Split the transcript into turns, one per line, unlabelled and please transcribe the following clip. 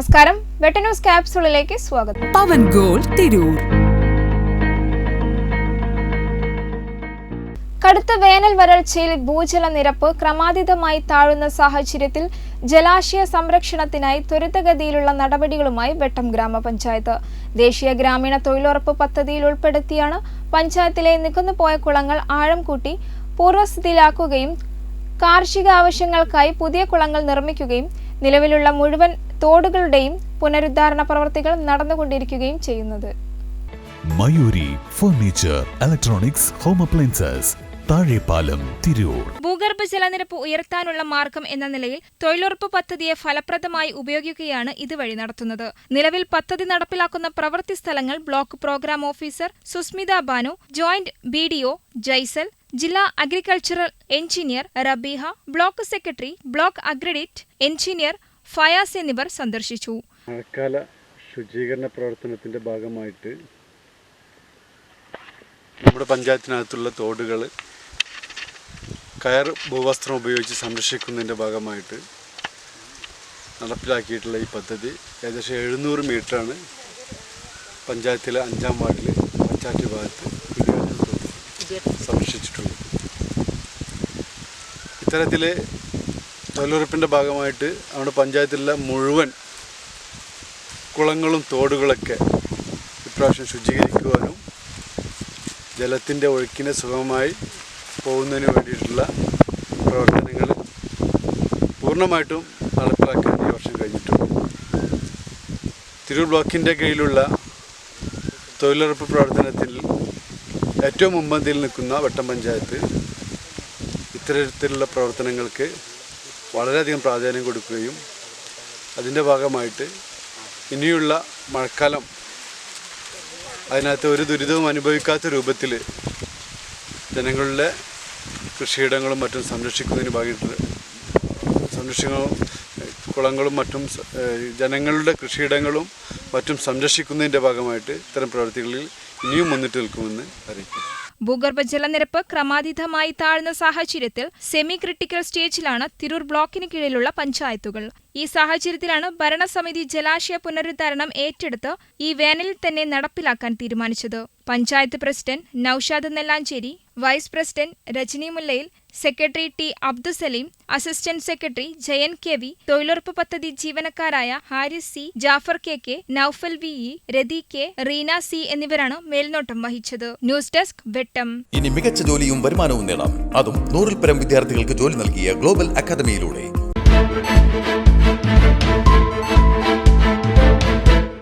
നമസ്കാരം. വെട്ടന്യൂസ് ക്യാപ്സൂളിലേക്ക് സ്വാഗതം.
പവൻ ഗോൾ തിരൂർ.
കടുത്ത വേനൽ വരൾച്ചയിൽ ഭൂജല നിരപ്പ് ക്രമാതീതമായി താഴുന്ന സാഹചര്യത്തിൽ ജലാശയ സംരക്ഷണത്തിനായി ത്വരിതഗതിയിലുള്ള നടപടികളുമായി വെട്ടം ഗ്രാമപഞ്ചായത്ത്. ദേശീയ ഗ്രാമീണ തൊഴിലുറപ്പ് പദ്ധതിയിൽ ഉൾപ്പെടുത്തിയാണ് പഞ്ചായത്തിലെ നികന്നുപോയ കുളങ്ങൾ ആഴം കൂട്ടി പൂർവസ്ഥിതിയിലാക്കുകയും കാർഷിക ആവശ്യങ്ങൾക്കായി പുതിയ കുളങ്ങൾ നിർമ്മിക്കുകയും നിലവിലുള്ള മുഴുവൻ തോടുകളുടെയും പുനരുദ്ധാരണ പ്രവർത്തികൾ നടന്നുകൊണ്ടിരിക്കുകയും ചെയ്യുന്നത്.
Mayuri furniture electronics home appliances Thazhepalam Tirur.
ഭൂഗർഭ ജലനിരപ്പ് ഉയർത്താനുള്ള മാർഗം എന്ന നിലയിൽ തൊഴിലുറപ്പ് പദ്ധതിയെ ഫലപ്രദമായി ഉപയോഗിക്കുകയാണ് ഇതുവഴി നടത്തുന്നത്. നിലവിൽ പദ്ധതി നടപ്പിലാക്കുന്ന പ്രവൃത്തി സ്ഥലങ്ങൾ block programme officer Susmitha Banu joint B D O Jaisal ജില്ലാ agricultural engineer Rabeeha block secretary block accredited engineer Fayas എന്നിവർ സന്ദർശിച്ചു.
മഴക്കാല ശുചീകരണ പ്രവർത്തനത്തിന്റെ ഭാഗമായിട്ട് നമ്മുടെ പഞ്ചായത്തിനകത്തുള്ള തോടുകൾ കയർ ഭൂവസ്ത്രം ഉപയോഗിച്ച് സംരക്ഷിക്കുന്നതിന്റെ ഭാഗമായിട്ട് നടപ്പിലാക്കിയിട്ടുള്ള ഈ പദ്ധതി ഏകദേശം എഴുന്നൂറ് മീറ്ററാണ് പഞ്ചായത്തിലെ അഞ്ചാം വാർഡിൽ പഞ്ചായത്ത് ഭാഗത്ത് സംരക്ഷിച്ചിട്ടുള്ളത്. ഇത്തരത്തിൽ തൊഴിലുറപ്പിന്റെ ഭാഗമായിട്ട് നമ്മുടെ പഞ്ചായത്തിലെ മുഴുവൻ കുളങ്ങളും തോടുകളൊക്കെ ഇപ്രാവശ്യം ശുചീകരിക്കുവാനും ജലത്തിന്റെ ഒഴുക്കിനെ സുഗമമായി പോകുന്നതിന് വേണ്ടിയിട്ടുള്ള പ്രവർത്തനങ്ങൾ പൂർണമായിട്ടും നടപ്പിലാക്കാൻ ഈ വർഷം കഴിഞ്ഞിട്ടുണ്ട്. തിരൂർ ബ്ലോക്കിന്റെ കീഴിലുള്ള തൊഴിലുറപ്പ് പ്രവർത്തനത്തിൽ ഏറ്റവും മുമ്പന്തിയിൽ നിൽക്കുന്ന വട്ടം പഞ്ചായത്ത് ഇത്തരത്തിലുള്ള പ്രവർത്തനങ്ങൾക്ക് വളരെയധികം പ്രാധാന്യം കൊടുക്കുകയും അതിന്റെ ഭാഗമായിട്ട് ഇനിയുള്ള മഴക്കാലം അതിനകത്ത് ഒരു ദുരിതവും അനുഭവിക്കാത്ത രൂപത്തിൽ ജനങ്ങളുടെ കൃഷിയിടങ്ങളും മറ്റും സംരക്ഷിക്കുന്നതിന് ഭാഗമായിട്ട് സംരക്ഷിക്കുന്ന. കുളങ്ങളും മറ്റും ജനങ്ങളുടെ കൃഷിയിടങ്ങളും മറ്റും സംരക്ഷിക്കുന്നതിന്റെ ഭാഗമായിട്ട് ഇത്തരം പ്രവൃത്തികളിൽ ഇനിയും മുന്നിട്ട് നിൽക്കുമെന്ന് അറിയിക്കുന്നു.
ഭൂഗർഭ ജലനിരപ്പ് ക്രമാതീതമായി താഴ്ന്ന സാഹചര്യത്തിൽ സെമി ക്രിട്ടിക്കൽ സ്റ്റേജിലാണ് തിരൂർ ബ്ലോക്കിന് കീഴിലുള്ള പഞ്ചായത്തുകൾ. ഈ സാഹചര്യത്തിലാണ് ഭരണസമിതി ജലാശയ പുനരുദ്ധാരണം ഏറ്റെടുത്ത് ഈ വേനലിൽ തന്നെ നടപ്പിലാക്കാൻ തീരുമാനിച്ചത്. Panchayat president Noushad Nellancheri vice president Rajani Mullayil secretary T Abdussaleem assistant secretary Jayan K V തൊഴിലുറപ്പ് പദ്ധതി ജീവനക്കാരായ Haris C Jafar K K Noufal V E Rathi K Reena C എന്നിവരാണ് മേൽനോട്ടം വഹിച്ചത്. News desk Vettam.
ഇനി മികച്ച ജോലിയും വരുമാനവും നേടാം. അതും നൂറിൽ പരം വിദ്യാർത്ഥികൾക്ക് ജോലി നൽകിയ ഗ്ലോബൽ അക്കാദമിയിലൂടെ.